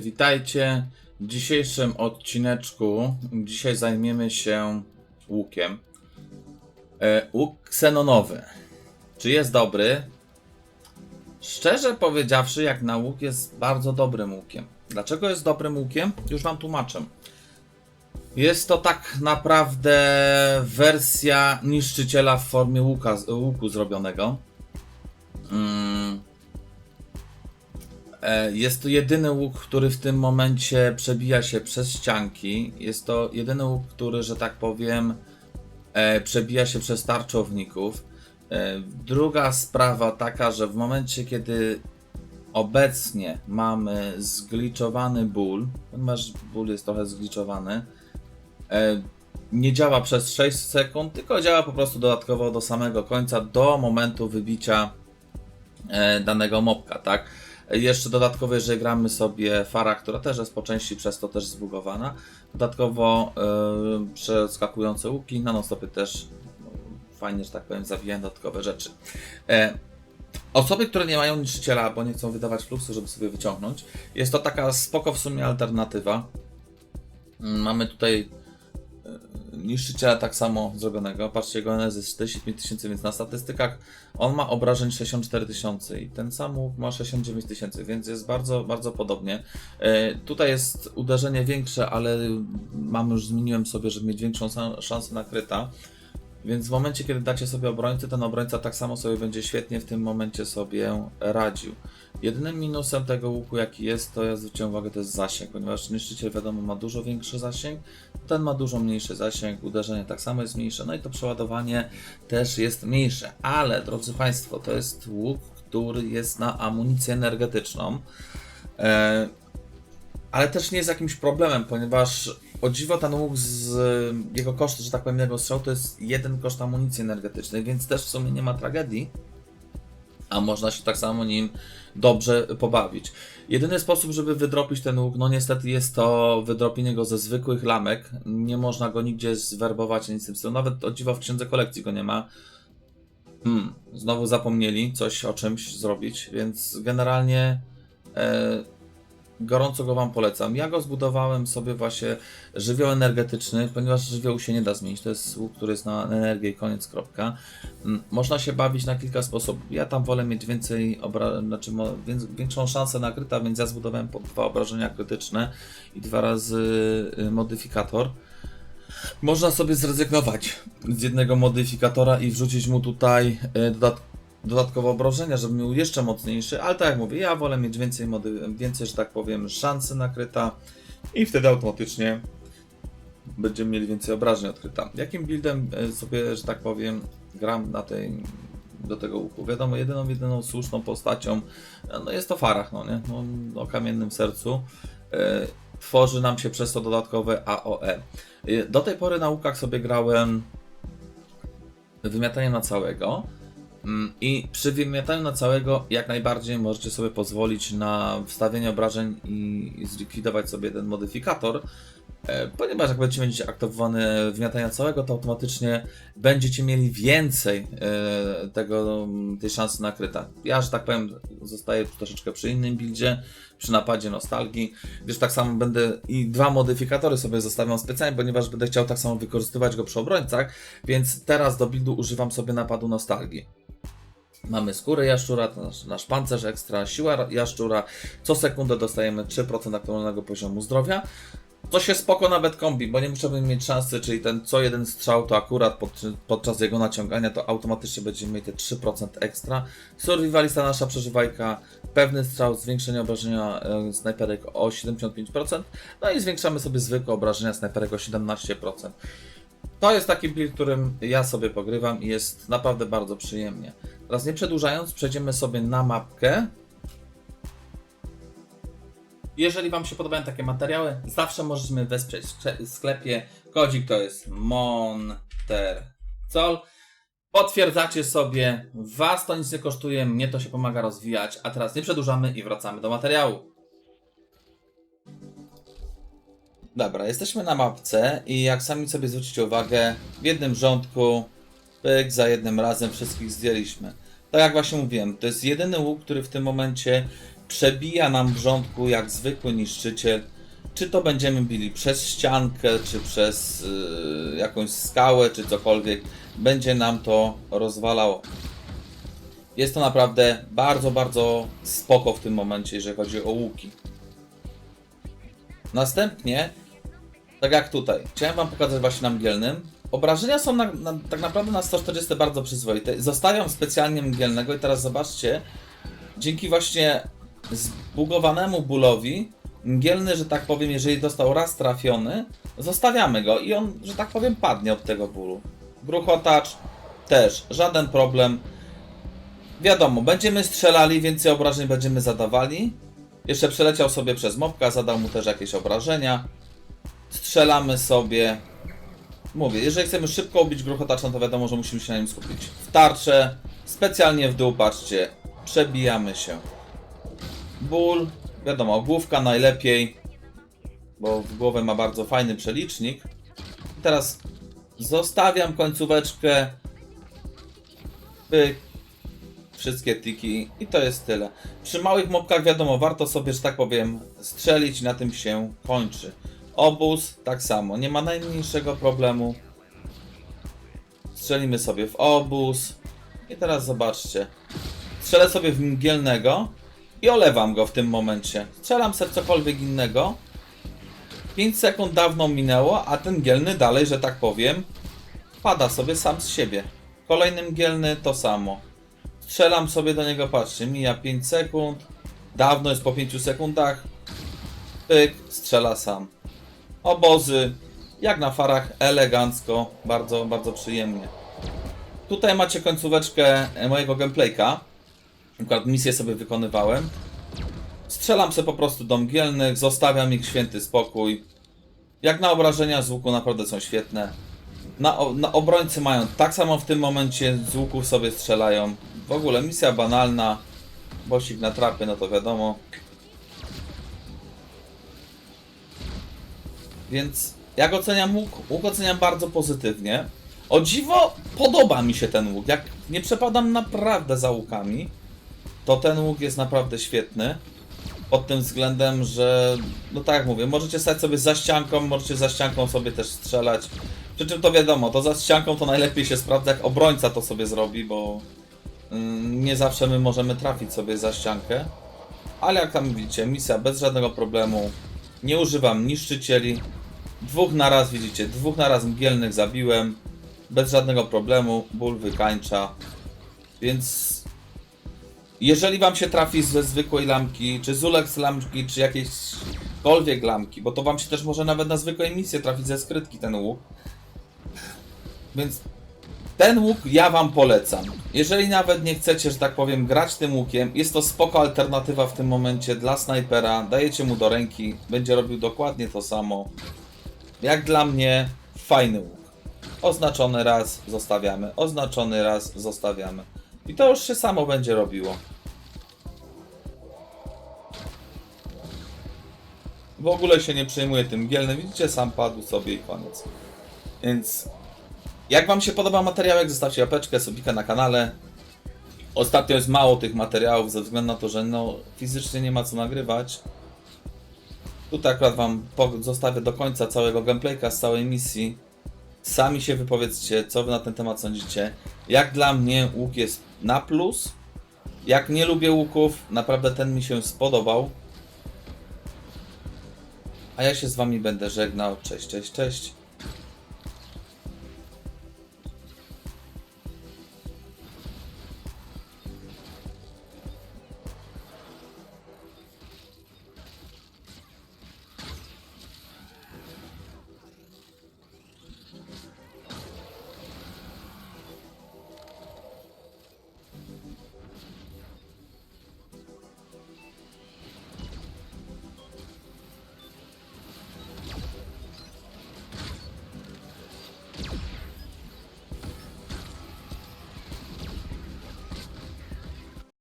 Witajcie. W dzisiejszym odcineczku dzisiaj zajmiemy się łukiem. E, łuk ksenonowy. Czy jest dobry? Szczerze powiedziawszy, jak na łuk jest bardzo dobrym łukiem. Dlaczego jest dobrym łukiem? Już wam tłumaczę. Jest to tak naprawdę wersja niszczyciela w formie łuka, łuku zrobionego. Mm. E, Jest to jedyny łuk, który w tym momencie przebija się przez ścianki. Jest to jedyny łuk, który, że tak powiem, e, przebija się przez tarczowników. E, Druga sprawa taka, że w momencie, kiedy obecnie mamy zgliczowany ból, ponieważ ból jest trochę zgliczowany, nie działa przez 6 sekund, tylko działa po prostu dodatkowo do samego końca, do momentu wybicia danego mopka, tak? Jeszcze dodatkowo, jeżeli gramy sobie Fara, która też jest po części przez to też zbugowana, dodatkowo e, przeskakujące łuki, na non-stopy też no, fajnie, że tak powiem, zawijają dodatkowe rzeczy. E, Osoby, które nie mają niszczyciela, bo nie chcą wydawać fluxu, żeby sobie wyciągnąć, jest to taka spoko w sumie alternatywa. Mm, Mamy tutaj e, niszczyciela tak samo zrobionego. Patrzcie, jego NS jest 45 tysięcy, więc na statystykach on ma obrażeń 64 tysiące i ten sam łuk ma 69 tysięcy, więc jest bardzo, bardzo podobnie. E, tutaj jest uderzenie większe, ale mam już zmieniłem sobie, żeby mieć większą szansę na kryta. Więc w momencie, kiedy dacie sobie obrońcę, ten obrońca tak samo sobie będzie świetnie w tym momencie sobie radził. Jedynym minusem tego łuku, jaki jest, to ja zwróciłem uwagę, to jest zasięg, ponieważ niszczyciel wiadomo ma dużo większy zasięg, ten ma dużo mniejszy zasięg, uderzenie tak samo jest mniejsze, no i to przeładowanie też jest mniejsze. Ale, drodzy Państwo, to jest łuk, który jest na amunicję energetyczną. E, ale też nie jest jakimś problemem, ponieważ o dziwo ten łuk z jego koszt, że tak powiem, jego strzał to jest jeden koszt amunicji energetycznej, więc też w sumie nie ma tragedii, a można się tak samo nim dobrze pobawić. Jedyny sposób, żeby wydropić ten łuk, no niestety jest to wydropienie go ze zwykłych lamek. Nie można go nigdzie zwerbować, nic w tym stylu. Nawet o dziwo w księdze kolekcji go nie ma. Hmm, znowu zapomnieli coś o czymś zrobić, więc generalnie e, gorąco go Wam polecam. Ja go zbudowałem sobie właśnie żywioł energetyczny, ponieważ żywiołu się nie da zmienić. To jest łuk, który jest na energię i koniec, kropka. Mm, Można się bawić na kilka sposobów. Ja tam wolę mieć więcej, znaczy większą szansę na kryta, więc ja zbudowałem po dwa obrażenia krytyczne i dwa razy y, modyfikator. Można sobie zrezygnować z jednego modyfikatora i wrzucić mu tutaj y, dodat dodatkowe obrażenia, żeby miał jeszcze mocniejszy, ale tak jak mówię, ja wolę mieć więcej, mody, więcej że tak powiem, szansy na kryta i wtedy automatycznie będziemy mieli więcej obrażeń od kryta. Jakim buildem e, sobie, że tak powiem, gram na tej, do tego łuku? Wiadomo, jedyną, jedyną słuszną postacią e, no jest to Farach, no nie? No, o kamiennym sercu. E, tworzy nam się przez to dodatkowe AOE. Do tej pory na łukach sobie grałem wymiatanie na całego. Mm, I przy wymiataniu na całego jak najbardziej możecie sobie pozwolić na wstawienie obrażeń i zlikwidować sobie ten modyfikator, ponieważ jak będziecie mieć aktywowane wymiatania całego, to automatycznie będziecie mieli więcej e, tego, tej szansy na kryta. Ja, że tak powiem, zostaję troszeczkę przy innym buildzie, przy napadzie nostalgii, gdyż tak samo będę i dwa modyfikatory sobie zostawiam specjalnie, ponieważ będę chciał tak samo wykorzystywać go przy obrońcach, więc teraz do buildu używam sobie napadu nostalgii. Mamy skórę jaszczura, nasz, nasz pancerz ekstra, siła ra- jaszczura. Co sekundę dostajemy 3% aktualnego poziomu zdrowia. To się spoko nawet kombi, bo nie musimy mieć szansy, czyli ten co jeden strzał to akurat pod, podczas jego naciągania to automatycznie będziemy mieli te 3% ekstra. Survivalista nasza przeżywajka, pewny strzał, zwiększenie obrażenia e, snajperek o 75%, no i zwiększamy sobie zwykłe obrażenia snajperek o 17%. To jest taki build, którym ja sobie pogrywam i jest naprawdę bardzo przyjemnie. Teraz nie przedłużając, przejdziemy sobie na mapkę. Jeżeli Wam się podobają takie materiały, zawsze możemy wesprzeć w skle- w sklepie. Kodzik to jest Montercol. Potwierdzacie sobie, Was to nic nie kosztuje, mnie to się pomaga rozwijać. A teraz nie przedłużamy i wracamy do materiału. Dobra, jesteśmy na mapce i jak sami sobie zwrócicie uwagę, w jednym rządku, pyk, za jednym razem wszystkich zdjęliśmy. Tak jak właśnie mówiłem, to jest jedyny łuk, który w tym momencie przebija nam w rządku jak zwykły niszczyciel. Czy to będziemy bili przez ściankę, czy przez yy, jakąś skałę, czy cokolwiek, będzie nam to rozwalało. Jest to naprawdę bardzo, bardzo spoko w tym momencie, jeżeli chodzi o łuki. Następnie, tak jak tutaj, chciałem Wam pokazać właśnie na mgielnym. Obrażenia są na, na, tak naprawdę na 140 bardzo przyzwoite. Zostawiam specjalnie mgielnego i teraz zobaczcie, dzięki właśnie zbugowanemu bólowi, mgielny, że tak powiem, jeżeli dostał raz trafiony, zostawiamy go i on, że tak powiem, padnie od tego bólu. Gruchotacz też, żaden problem. Wiadomo, będziemy strzelali, więcej obrażeń będziemy zadawali. Jeszcze przeleciał sobie przez mobka, zadał mu też jakieś obrażenia. Strzelamy sobie. Mówię, jeżeli chcemy szybko ubić gruchotacza, to wiadomo, że musimy się na nim skupić. W tarczę, specjalnie w dół, patrzcie, przebijamy się. Ból, wiadomo, główka najlepiej, bo w głowę ma bardzo fajny przelicznik. Teraz zostawiam końcóweczkę. Pyk, wszystkie tiki i to jest tyle. Przy małych mobkach wiadomo, warto sobie, że tak powiem, strzelić na tym się kończy. Obóz tak samo, nie ma najmniejszego problemu. Strzelimy sobie w obóz. I teraz zobaczcie. Strzelę sobie w mgielnego i olewam go w tym momencie. Strzelam w cokolwiek innego. 5 sekund dawno minęło, a ten mgielny dalej, że tak powiem, pada sobie sam z siebie. Kolejny mgielny to samo. Strzelam sobie do niego, patrzcie, mija 5 sekund. Dawno jest po 5 sekundach. Pyk, strzela sam. Obozy, jak na farach, elegancko, bardzo, bardzo przyjemnie. Tutaj macie końcóweczkę mojego gameplayka. Akurat misję sobie wykonywałem. Strzelam sobie po prostu do mgielnych, zostawiam ich święty spokój. Jak na obrażenia z łuku naprawdę są świetne. Na, na obrońcy mają tak samo w tym momencie, z łuków sobie strzelają. W ogóle misja banalna. Bosik na trapy, no to wiadomo. Więc jak oceniam łuk? Łuk oceniam bardzo pozytywnie. O dziwo, podoba mi się ten łuk. Jak nie przepadam naprawdę za łukami, to ten łuk jest naprawdę świetny. Pod tym względem, że, no tak jak mówię, możecie stać sobie za ścianką, możecie za ścianką sobie też strzelać. Przy czym to wiadomo, to za ścianką to najlepiej się sprawdza, jak obrońca to sobie zrobi, bo mm, nie zawsze my możemy trafić sobie za ściankę. Ale jak tam widzicie, misja bez żadnego problemu. Nie używam niszczycieli. Dwóch naraz, widzicie, dwóch naraz mgielnych zabiłem. Bez żadnego problemu, ból wykańcza. Więc jeżeli wam się trafi ze zwykłej lampki, czy z Ulex lampki, czy jakiejkolwiek lampki, bo to wam się też może nawet na zwykłej misji trafić ze skrytki ten łuk. Więc ten łuk ja wam polecam. Jeżeli nawet nie chcecie, że tak powiem, grać tym łukiem, jest to spoko alternatywa w tym momencie dla snajpera. Dajecie mu do ręki, będzie robił dokładnie to samo. Jak dla mnie, fajny łuk. Oznaczony raz zostawiamy, oznaczony raz zostawiamy. I to już się samo będzie robiło. W ogóle się nie przejmuję tym gielnym, widzicie, sam padł sobie i koniec. Więc jak wam się podoba materiałek, zostawcie łapeczkę, subika na kanale. Ostatnio jest mało tych materiałów ze względu na to, że no fizycznie nie ma co nagrywać. Tutaj akurat wam zostawię do końca całego gameplayka z całej misji. Sami się wypowiedzcie, co wy na ten temat sądzicie. Jak dla mnie łuk jest na plus. Jak nie lubię łuków, naprawdę ten mi się spodobał. A ja się z wami będę żegnał. Cześć, cześć, cześć.